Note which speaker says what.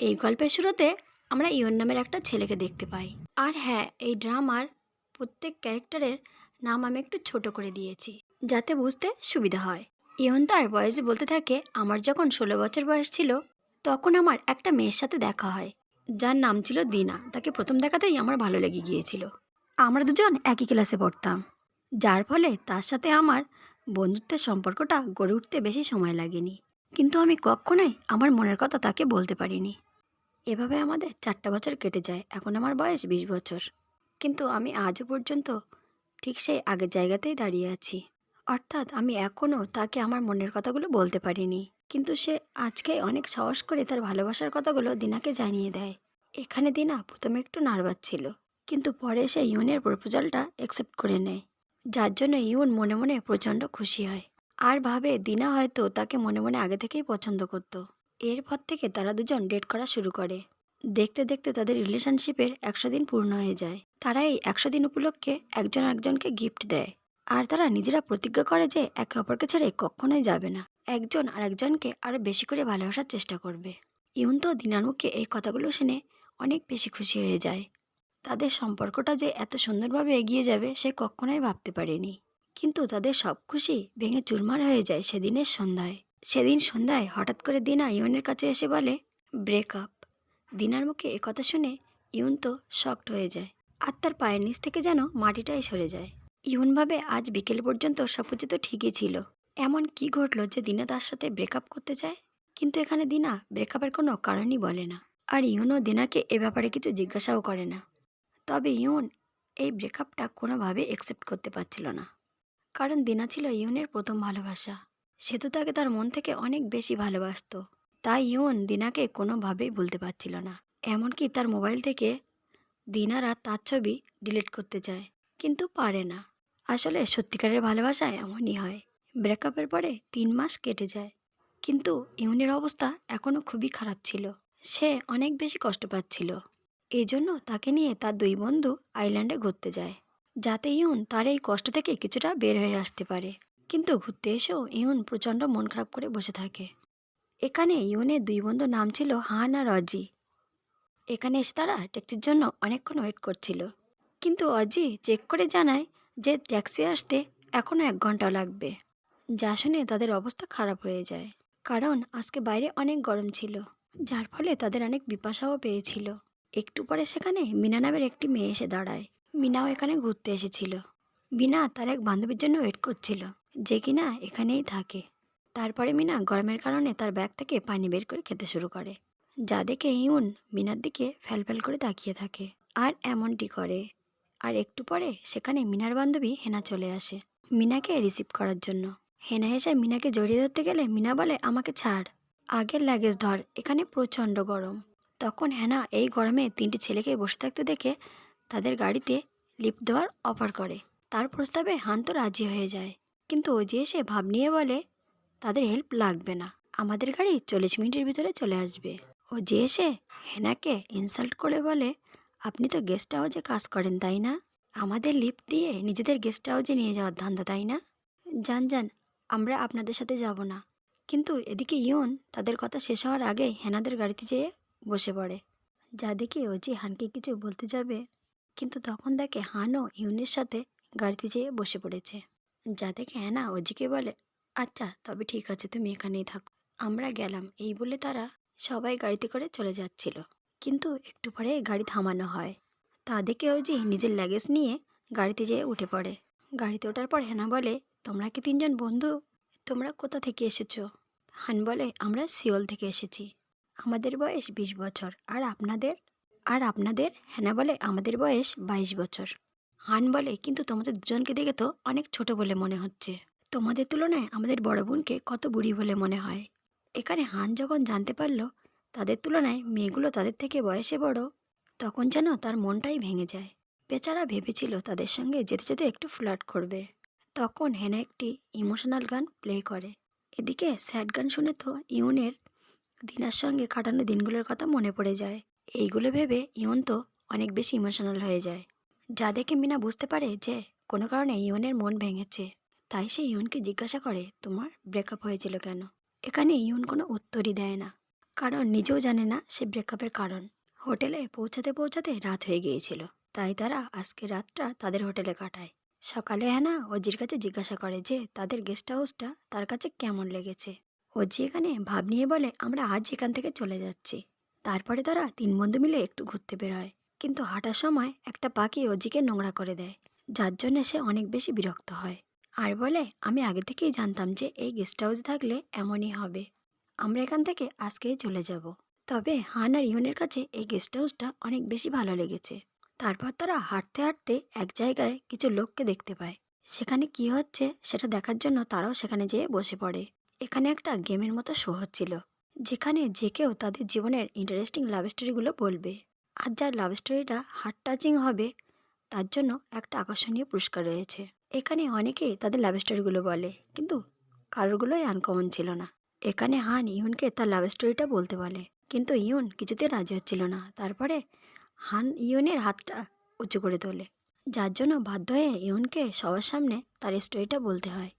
Speaker 1: এই গল্পের শুরুতে আমরা ইয়ন নামের একটা ছেলেকে দেখতে পাই। আর হ্যাঁ এই ড্রামার প্রত্যেক ক্যারেক্টারের নাম আমি একটু ছোট করে দিয়েছি, যাতে বুঝতে সুবিধা হয়। ইয়ন তার বয়সে বলতে থাকে, আমার যখন ষোলো বছর বয়স ছিল, তখন আমার একটা মেয়ের সাথে দেখা হয়। যার নাম ছিল দিনা। তাকে প্রথম দেখাতেই আমার ভালো লেগে গিয়েছিল। আমরা দুজন একই ক্লাসে পড়তাম। যার ফলে তার সাথে আমার বন্ধুত্বের সম্পর্কটা গড়ে উঠতে বেশি সময় লাগেনি। কিন্তু আমি কখনোই আমার মনের কথা তাকে বলতে পারিনি। এভাবে আমাদের চারটা বছর কেটে যায়। এখন আমার বয়স বিশ বছর। কিন্তু আমি আজও পর্যন্ত ঠিক সেই আগের জায়গাতেই দাঁড়িয়ে আছি। অর্থাৎ আমি এখনও তাকে আমার মনের কথাগুলো বলতে পারিনি। কিন্তু সে আজকে অনেক সাহস করে তার ভালোবাসার কথাগুলো দিনাকে জানিয়ে দেয়। এখানে দিনা প্রথমে একটু নার্ভাস ছিল। কিন্তু পরে সে ইউনের প্রপোজালটা অ্যাকসেপ্ট করে নেয়। যার জন্য ইউন মনে মনে প্রচণ্ড খুশি হয়। আর ভাবে দিনা হয়তো তাকে মনে মনে আগে থেকেই পছন্দ করত। এরপর থেকে তারা দুজন ডেট করা শুরু করে। দেখতে দেখতে তাদের রিলেশনশিপের একশো দিন পূর্ণ হয়ে যায়। তারা এই একশো দিন উপলক্ষে একজন একজনকে গিফট দেয়। আর তারা নিজেরা প্রতিজ্ঞা করে যে একে অপরকে ছেড়ে কখনোই যাবে না। একজন আর একজনকে আরও বেশি করে ভালোবাসার চেষ্টা করবে। ইউন তো দিনার মুখে এই কথাগুলো শুনে অনেক বেশি খুশি হয়ে যায়। তাদের সম্পর্কটা যে এত সুন্দরভাবে এগিয়ে যাবে সে কখনোই ভাবতে পারেনি। কিন্তু তাদের সব খুশি ভেঙে চুরমার হয়ে যায় সেদিনের সন্ধ্যায়। সেদিন সন্ধ্যায় হঠাৎ করে দিনা ইউনের কাছে এসে বলে ব্রেকআপ দিনার মুখে এ কথা শুনে ইউন তো শকড হয়ে যায়। আর তার পায়ের নিচ থেকে যেন মাটিটাই সরে যায়। ইউন ভাবে আজ বিকেল পর্যন্ত সব কিছু তো ঠিকই ছিল। এমন কি ঘটলো যে দিনা তার সাথে ব্রেকআপ করতে চায়? কিন্তু এখানে দিনা ব্রেকআপের কোনো কারণই বলে না। আর ইউনও দিনাকে এ ব্যাপারে কিছু জিজ্ঞাসাও করে না। তবে ইউন এই ব্রেকআপটা কোনোভাবে অ্যাকসেপ্ট করতে পারছিল না। কারণ দিনা ছিল ইউনের প্রথম ভালোবাসা। সে তো তাকে তার মন থেকে অনেক বেশি ভালোবাসত। তাই ইউন দিনাকে কোনোভাবেই বলতে পারছিল না। এমনকি তার মোবাইল থেকে দিনারা তার ছবি ডিলিট করতে চায়, কিন্তু পারে না। আসলে সত্যিকারের ভালোবাসা এমনই হয়, ব্রেকআপের পরে তিন মাস কেটে যায়। কিন্তু ইউনের অবস্থা এখনও খুবই খারাপ ছিল। সে অনেক বেশি কষ্ট পাচ্ছিল। এই জন্য তাকে নিয়ে তার দুই বন্ধু আইল্যান্ডে ঘুরতে যায়, যাতে ইউন তার এই কষ্ট থেকে কিছুটা বের হয়ে আসতে পারে। কিন্তু ঘুরতে এসেও ইউন প্রচণ্ড মন খারাপ করে বসে থাকে। এখানে ইউনের দুই বন্ধু নাম ছিল হান আর অজি। এখানে এসে তারা ট্যাক্সির জন্য অনেকক্ষণ ওয়েট করছিল। কিন্তু অজি চেক করে জানায় যে ট্যাক্সি আসতে এখনও এক ঘণ্টা লাগবে। যা শুনে তাদের অবস্থা খারাপ হয়ে যায়। কারণ আজকে বাইরে অনেক গরম ছিল, যার ফলে তাদের অনেক বিপাশাও পেয়েছিল। একটু পরে সেখানে মিনা নামের একটি মেয়ে এসে দাঁড়ায়। মিনাও এখানে ঘুরতে এসেছিল। মিনা তার এক বান্ধবীর জন্য ওয়েট করছিল। যে কিনা এখানেই থাকে। তারপরে মিনা গরমের কারণে তার ব্যাগ থেকে পানি বের করে খেতে শুরু করে। যা দেখে ইউন মিনার দিকে ফ্যালফ্যাল করে তাকিয়ে থাকে। আর এমনটি করে। আর একটু পরে সেখানে মিনার বান্ধবী হেনা চলে আসে মিনাকে রিসিভ করার জন্য। হেনা হেসে মিনাকে জড়িয়ে ধরতে গেলে মিনা বলে, আমাকে ছাড়। আগের লাগেজ ধর, এখানে প্রচণ্ড গরম। তখন হেনা এই গরমে তিনটি ছেলেকে বসে থাকতে দেখে তাদের গাড়িতে লিফট দেওয়ার অফার করে। তার প্রস্তাবে হান্ত রাজি হয়ে যায়। কিন্তু ও যে এসে ভাব নিয়ে বলে, তাদের হেল্প লাগবে না। আমাদের গাড়ি চল্লিশ মিনিটের ভিতরে চলে আসবে। ও যে এসে হেনাকে ইনসাল্ট করে বলে, আপনি তো গেস্ট হাউসে কাজ করেন, তাই না? আমাদের লিফট দিয়ে নিজেদের গেস্ট হাউসে নিয়ে যাওয়ার ধান্দা, তাই না? যান যান, আমরা আপনাদের সাথে যাব না। কিন্তু এদিকে ইয়ন তাদের কথা শেষ হওয়ার আগে হেনাদের গাড়িতে যেয়ে বসে পড়ে। যা দেখে অজি হানকে কিছু বলতে যাবে, কিন্তু তখন দেখে হানও ইউনের সাথে গাড়িতে যেয়ে বসে পড়েছে। যা দেখে হ্যানা অজিকে বলে আচ্ছা তবে ঠিক আছে, তুমি এখানেই থাকো। আমরা গেলাম। এই বলে তারা সবাই গাড়িতে করে চলে যাচ্ছিল। কিন্তু একটু পরে গাড়ি থামানো হয়। তা দেখে অজি নিজের লাগেজ নিয়ে গাড়িতে যেয়ে উঠে পড়ে। গাড়িতে ওঠার পর হেনা বলে, তোমরা কি তিনজন বন্ধু? তোমরা কোথা থেকে এসেছ? হান বলে, আমরা সিওল থেকে এসেছি। আমাদের বয়স বিশ বছর। আর আপনাদের? আর আপনাদের? হেনা বলে, আমাদের বয়স বাইশ বছর। হান বলে, কিন্তু তোমাদের দুজনকে দেখে তো অনেক ছোট বলে মনে হচ্ছে। তোমাদের তুলনায় আমাদের বড় বোনকে কত বুড়ি বলে মনে হয়? এখানে হান যখন জানতে পারল, তাদের তুলনায় মেয়েগুলো তাদের থেকে বয়সে বড়, তখন যেন তার মনটাই ভেঙে যায়। বেচারা ভেবেছিল তাদের সঙ্গে যেতে যেতে একটু ফ্লার্ট করবে। তখন হেনা একটি ইমোশনাল গান প্লে করে। এদিকে স্যাড গান শুনে তো ইউনের দিনার সঙ্গে কাটানো দিনগুলোর কথা মনে পড়ে যায়। এইগুলো ভেবে ইউন তো অনেক বেশি ইমোশনাল হয়ে যায়। যা দেখে মিনা বুঝতে পারে যে কোনো কারণে ইউনের মন ভেঙেছে, তাই সে ইউনকে জিজ্ঞাসা করে, তোমার ব্রেকআপ হয়েছিল কেন? এখানে ইউন কোনো উত্তরই দেয় না, কারণ নিজেও জানে না সে ব্রেকআপের কারণ। হোটেলে পৌঁছাতে পৌঁছাতে রাত হয়ে গিয়েছিল, তাই তারা আজকে রাতটা তাদের হোটেলে কাটায়। সকালে হ্যানা অজির কাছে জিজ্ঞাসা করে যে, তাদের গেস্ট হাউসটা তার কাছে কেমন লেগেছে? অজি এখানে ভাব নিয়ে বলে, আমরা আজ এখান থেকে চলে যাচ্ছি। তারপরে তারা তিন বন্ধু মিলে একটু ঘুরতে বেরোয়। কিন্তু হাঁটার সময় একটা পাখি অজিকে নোংরা করে দেয়, যার জন্য সে অনেক বেশি বিরক্ত হয়। আর বলে, আমি আগে থেকেই জানতাম যে এই গেস্ট হাউস থাকলে এমনই হবে। আমরা এখান থেকে আজকেই চলে যাব। তবে হান আর ইউনের কাছে এই গেস্ট হাউসটা অনেক বেশি ভালো লেগেছে। তারপর তারা হাঁটতে হাঁটতে এক জায়গায় কিছু লোককে দেখতে পায়। সেখানে কি হচ্ছে সেটা দেখার জন্য তারাও সেখানে যেয়ে বসে পড়ে। এখানে একটা গেমের মতো শো হচ্ছিল, যেখানে যে কেউ তাদের জীবনের ইন্টারেস্টিং লাভ স্টোরিগুলো বলবে। আর যার লাভ স্টোরিটা হার্ট টাচিং হবে, তার জন্য একটা আকর্ষণীয় পুরস্কার রয়েছে। এখানে অনেকেই তাদের লাভ স্টোরিগুলো বলে, কিন্তু কারোরগুলোই আনকমন ছিল না। এখানে হান ইউনকে তার লাভ স্টোরিটা বলতে বলে, কিন্তু ইউন কিছুতে রাজি হচ্ছিল না। তারপরে হান ইউনের হাতটা উঁচু করে তোলে, যার জন্য বাধ্য হয়ে ইউনকে সবার সামনে তার স্টোরিটা বলতে হয়।